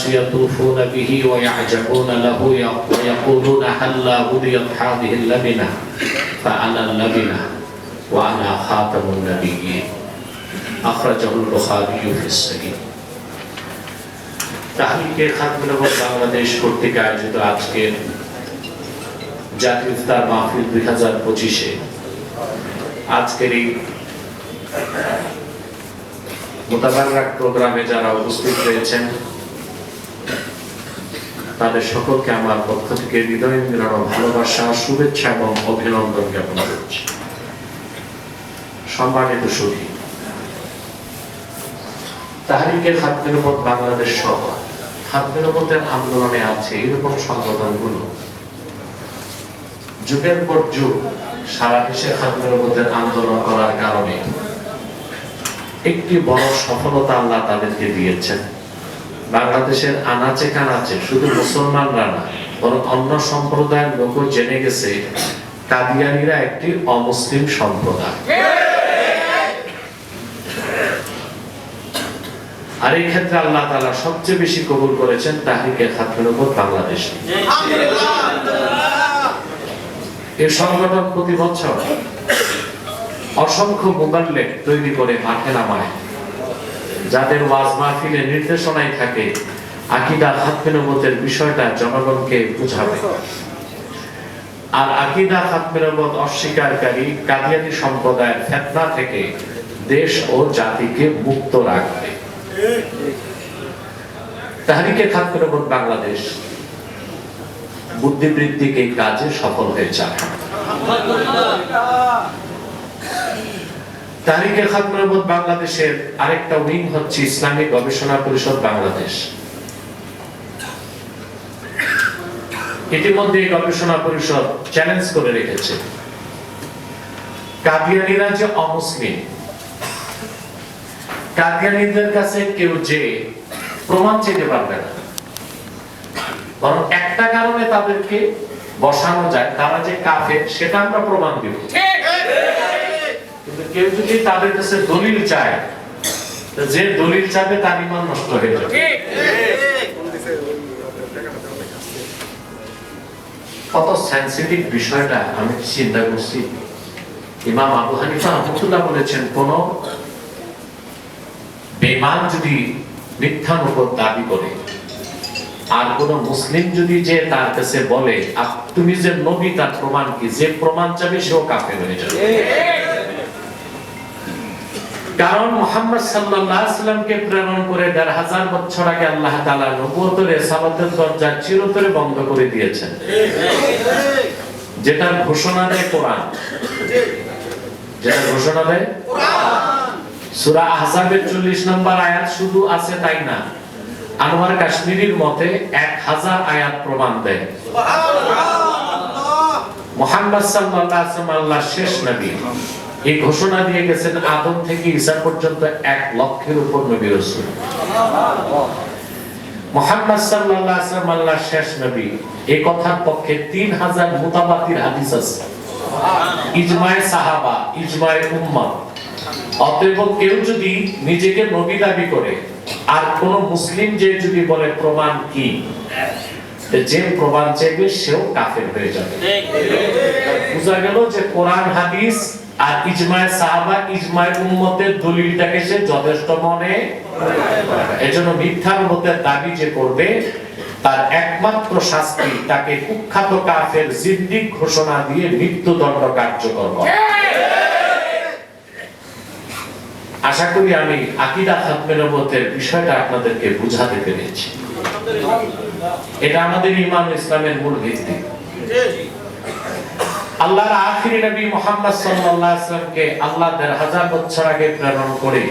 الناس يطوفون به ويعجبون له ويقولون هلا هديت هذه اللبنة فأنا اللبنة وأنا خاتم النبيين أخرجه البخاري في الصحيح তাহলিকে খাতমুনবত বাংলাদেশ কর্তৃক আয়োজিত আজকের জাতীয় ইফতার মাহফিল দুই হাজার পঁচিশে আজকের এই মোতাবারক প্রোগ্রামে যারা উপস্থিত রয়েছেন তাদের সকলকে আমার পক্ষ থেকে হৃদয় মিলানো ভালোবাসা, শুভেচ্ছা এবং অভিনন্দন জ্ঞাপন করছি। সম্মানিত সুখী, তাহারিকের খাদ্যের বাংলাদেশ সহ খাদ্যের আন্দোলনে আছে, এরকম সংগঠনগুলো, যুগের পর যুগ সারা দেশে খাদ্যের আন্দোলন করার কারণে একটি বড় সফলতা আল্লাহ তাদেরকে দিয়েছেন। বাংলাদেশের আনাচে কানাচে শুধু মুসলমানরা না, বরং অন্য সম্প্রদায়ের লোকও জেনে গেছে, কাদিয়ানিরা একটি অমুসলিম সম্প্রদায়। আর এই ক্ষেত্রে আল্লাহ তাআলা সবচেয়ে বেশি কবুল করেছেন তাহরিকে খাতমের উপর বাংলাদেশ। এই সংগঠন প্রতি বছর অসংখ্য মোবাল্লেক তৈরি করে মাঠে নামায়। যাদের ওয়াজ মাহফিলে নির্দেশনায় থাকে, আকিদা খাতমেনবতের বিষয়টা জনগণকে বুঝাবে। আর আকিদা খাতমেনবত অস্বীকারী কাদিয়ানি সম্প্রদায়ের ফেতনা থেকে দেশ ও জাতিকে মুক্ত রাখবে। তাহারিকে খাতমেনবত বাংলাদেশ বুদ্ধিবৃত্তিক কাজে সফল হয়ে হয়েছে। তারিখে খাতমত বাংলাদেশের আরেকটা উইং হচ্ছে ইসলামিক গবেষণা পরিষদ বাংলাদেশ। ইতিমধ্যে গবেষণা পরিষদ চ্যালেঞ্জ করে রেখেছে। কাদিয়ানিরা যে অমুসলিম, কাদিয়ানিদের কাছে কেউ যে প্রমাণ চেতে পারবে না, বরং একটা কারণে তাদেরকে বসানো যায়, তারা যে কাফে সেটা আমরা প্রমাণ দিব। কিন্তু কেউ যদি তাদের কাছে দলিল চায় যে দলিল চাবে তার ইমান নষ্ট হয়ে যাবে। কত সেন্সিটিভ বিষয়টা আমি চিন্তা করছি। ইমাম আবু হানিফা রহমতুল্লাহ বলেছেন কোন বেমান যদি মিথ্যার উপর দাবি করে আর কোন মুসলিম যদি যে তার কাছে বলে তুমি যে নবী তার প্রমাণ কি? যে প্রমাণ চাবে সেও কাফের হয়ে যাবে। কারণ মোহাম্মদ সাল্লাল্লাহু আলাইহি সাল্লামকে প্রেরণ করে দেড় হাজার বছর আগে আল্লাহ তাআলা নবুয়তের রিসালাতের দরজা চিরতরে বন্ধ করে দিয়েছেন। যেটা ঘোষণা দেয় কোরআন। যেটা ঘোষণা দেয় সূরা আহজাবের 40 নম্বর আয়াত শুধু আছে তাই না? আনোয়ার কাশ্মীরির মতে এক হাজার আয়াত প্রমাণ দেয়। মোহাম্মদ সাল্লাল্লাহু আলাইহি ওয়াসাল্লাম আল্লাহর শেষ নবী। এই ঘোষণা দিয়ে গেছেন আদম থেকে ঈসা পর্যন্ত এক লক্ষের উপর নবী রাসূল। মোহাম্মদ সাল্লাল্লাহু আলাইহি শেষ নবী। এই কথার পক্ষে 3000 মুতাবাতির হাদিস আছে। ইজমায়ে সাহাবা ইজমায়ে উম্মাহ অতএব কেউ যদি নিজেকে নবী দাবি করে আর কোন মুসলিম যে যদি বলে প্রমাণ কি? যে প্রমাণ চাইবে সেও কাফের হয়ে যাবে। বোঝা গেল যে কোরআন হাদিস আর ইজমায় সাহাবা, ইজমায় উম্মতের দলিলটাকে সে যথেষ্ট মনে এজন্য মিথ্যার মধ্যে দাবি যে করবে, তার একমাত্র শাস্তি তাকে কুখ্যাত কাফের জিন্দিক ঘোষণা দিয়ে মৃত্যুদণ্ড কার্যকর করে। আশা করি আমি আকিদা খাতমে নবতের বিষয়টা আপনাদেরকে বুঝাতে পেরেছি। এটা আমাদের ইমান ইসলামের মূল ভিত্তি। আল্লাহর আখিরি নবী মোহাম্মদ সাল্লাল্লাহু আলাইহি ওয়াসাল্লামকে আল্লাহ দেড় হাজার বছর আগে প্রেরণ করে